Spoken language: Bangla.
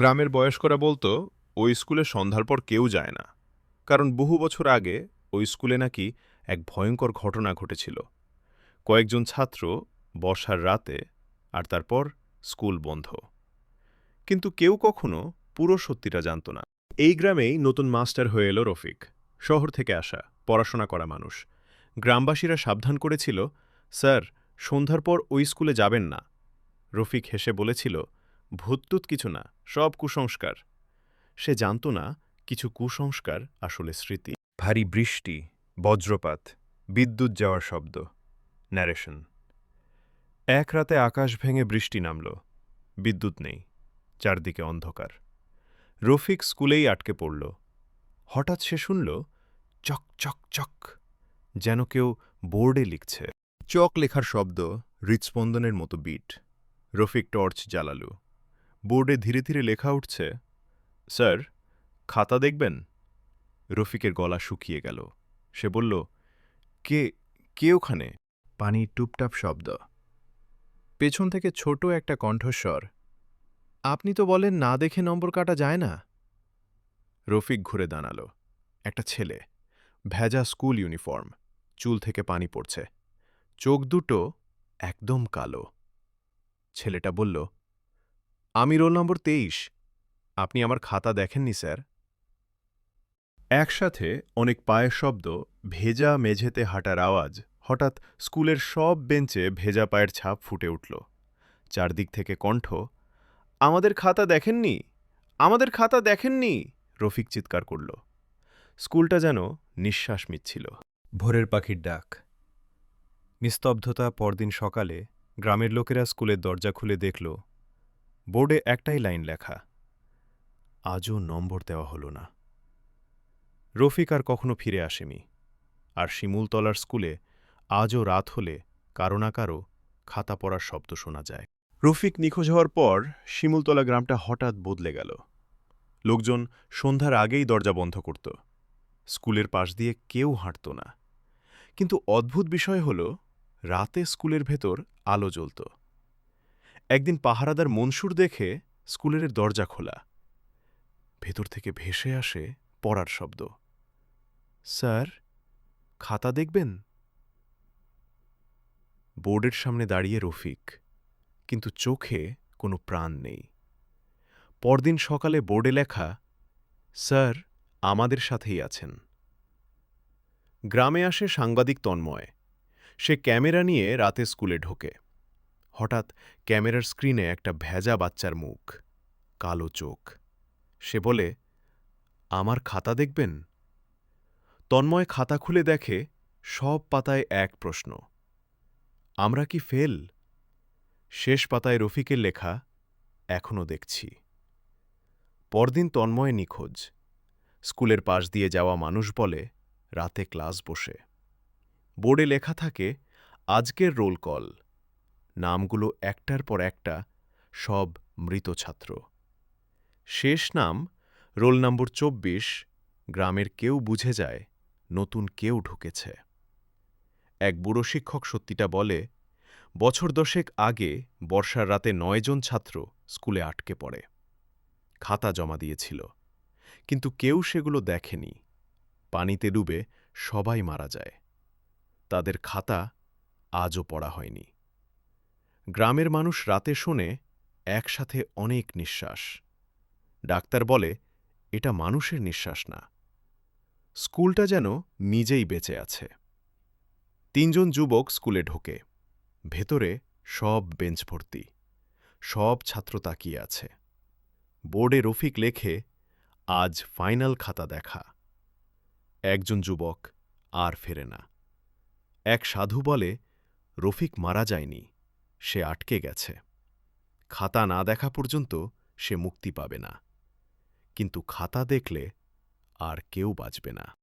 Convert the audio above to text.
গ্রামের বয়স্করা বলতো, ওই স্কুলে সন্ধ্যার পর কেউ যায় না। কারণ বহু বছর আগে ওই স্কুলে নাকি এক ভয়ঙ্কর ঘটনা ঘটেছিল। কয়েকজন ছাত্র বর্ষার রাতে আর তারপর স্কুল বন্ধ। কিন্তু কেউ কখনো পুরো সত্যিটা জানত না। এই গ্রামেই নতুন মাস্টার হয়ে এলো রফিক। শহর থেকে আসা, পড়াশোনা করা মানুষ। গ্রামবাসীরা সাবধান করেছিল, স্যার, সন্ধ্যার পর ওই স্কুলে যাবেন না। রফিক হেসে বলেছিল ভূতটুত কিছু না, সব কুসংস্কার। সে জানত না কিছু কুসংস্কার আসলে স্মৃতি। ভারী বৃষ্টি, বজ্রপাত, বিদ্যুৎ যাওয়ার শব্দ ন্যারেশন এক রাতে আকাশ ভেঙে বৃষ্টি নামল, বিদ্যুৎ নেই, চারদিকে অন্ধকার। রফিক স্কুলেই আটকে পড়ল। হঠাৎ সে শুনল, চক চক চক, যেন কেউ বোর্ডে লিখছে। চক লেখার শব্দ হৃৎস্পন্দনের মতো বিট। রফিক টর্চ জ্বালালু। বোর্ডে ধীরে ধীরে লেখা উঠছে, স্যার, খাতা দেখবেন? রফিকের গলা শুকিয়ে গেল। সে বলল, কে কে ওখানে? পানি টুপটাপ শব্দ। পেছন থেকে ছোট একটা কণ্ঠস্বর, আপনি তো বলেন না দেখে নম্বর কাটা যায় না? রফিক ঘুরে দাঁড়াল। একটা ছেলে, ভেজা স্কুল ইউনিফর্ম, চুল থেকে পানি পড়ছে। চোখ দুটো একদম কালো। ছেলেটা বলল আমি রোল নম্বর তেইশ। আপনি আমার খাতা দেখেননি, স্যার। একসাথে অনেক পায়ের শব্দ, ভেজা মেঝেতে হাঁটার আওয়াজ, হঠাৎ স্কুলের সব বেঞ্চে ভেজা পায়ের ছাপ ফুটে উঠল। চারদিক থেকে কণ্ঠ, আমাদের খাতা দেখেননি? আমাদের খাতা দেখেননি? রফিক চিৎকার করল। স্কুলটা যেন নিঃশ্বাস মিচ্ছিল ভোরের পাখির ডাক। নিস্তব্ধতা পরদিন সকালে গ্রামের লোকেরা স্কুলের দরজা খুলে দেখল বোর্ডে একটাই লাইন লেখা, আজও নম্বর দেওয়া হল না। রফিক আর কখনো ফিরে আসেনি, আর শিমুলতলার স্কুলে আজও রাত হলে কারও না কারও খাতা পড়ার শব্দ শোনা যায়। রফিক নিখোঁজ হওয়ার পর শিমুলতলা গ্রামটা হঠাৎ বদলে গেল। লোকজন সন্ধ্যার আগেই দরজা বন্ধ করত। স্কুলের পাশ দিয়ে কেউ হাঁটত না। কিন্তু অদ্ভুত বিষয় হল, রাতে স্কুলের ভেতর আলো জ্বলত। একদিন পাহারাদার মনসুর দেখে স্কুলের দরজা খোলা। ভেতর থেকে ভেসে আসে পড়ার শব্দ। স্যার, খাতা দেখবেন? বোর্ডের সামনে দাঁড়িয়ে রফিক, কিন্তু চোখে কোনো প্রাণ নেই। পরদিন সকালে বোর্ডে লেখা, স্যার, আমাদের সাথেই আছেন। গ্রামে আসে সাংবাদিক তন্ময়। সে ক্যামেরা নিয়ে রাতে স্কুলে ঢোকে। হঠাৎ ক্যামেরার স্ক্রিনে একটা ভেজা বাচ্চার মুখ, কালো চোখ। সে বলে, আমার খাতা দেখবেন? তন্ময় খাতা খুলে দেখে সব পাতায় এক প্রশ্ন, আমরা কি ফেল? শেষ পাতায় রফিকের লেখা এখনও দেখছি। পরদিন তন্ময় নিখোঁজ। স্কুলের পাশ দিয়ে যাওয়া মানুষ বলে, রাতে ক্লাস বসে। বোর্ডে লেখা থাকে, আজকের রোল কল। নামগুলো একটার পর একটা সব মৃত ছাত্র। শেষ নাম রোল নম্বর চব্বিশ, গ্রামের কেউ বুঝে যায়, নতুন কেউ ঢুকেছে। এক বুড়ো শিক্ষক সত্যিটা বলে, বছর দশেক আগে বর্ষার রাতে নয়জন ছাত্র স্কুলে আটকে পড়ে। খাতা জমা দিয়েছিল, কিন্তু কেউ সেগুলো দেখেনি। পানিতে ডুবে সবাই মারা যায়। তাদের খাতা আজও পড়া হয়নি। গ্রামের মানুষ রাতে শোনে একসাথে অনেক নিঃশ্বাস। ডাক্তার বলে, এটা মানুষের নিঃশ্বাস না। স্কুলটা যেন নিজেই বেঁচে আছে। তিনজন যুবক স্কুলে ঢোকে। ভেতরে সব বেঞ্চ ভর্তি। সব ছাত্র তাকিয়ে আছে। বোর্ডে রফিক লেখে, আজ ফাইনাল খাতা দেখা। একজন যুবক আর ফেরে না। এক সাধু বলে, রফিক মারা যায়নি। সে আটকে গেছে। খাতা না দেখা পর্যন্ত সে মুক্তি পাবে না। কিন্তু খাতা দেখলে আর কেউ বাঁচবে না।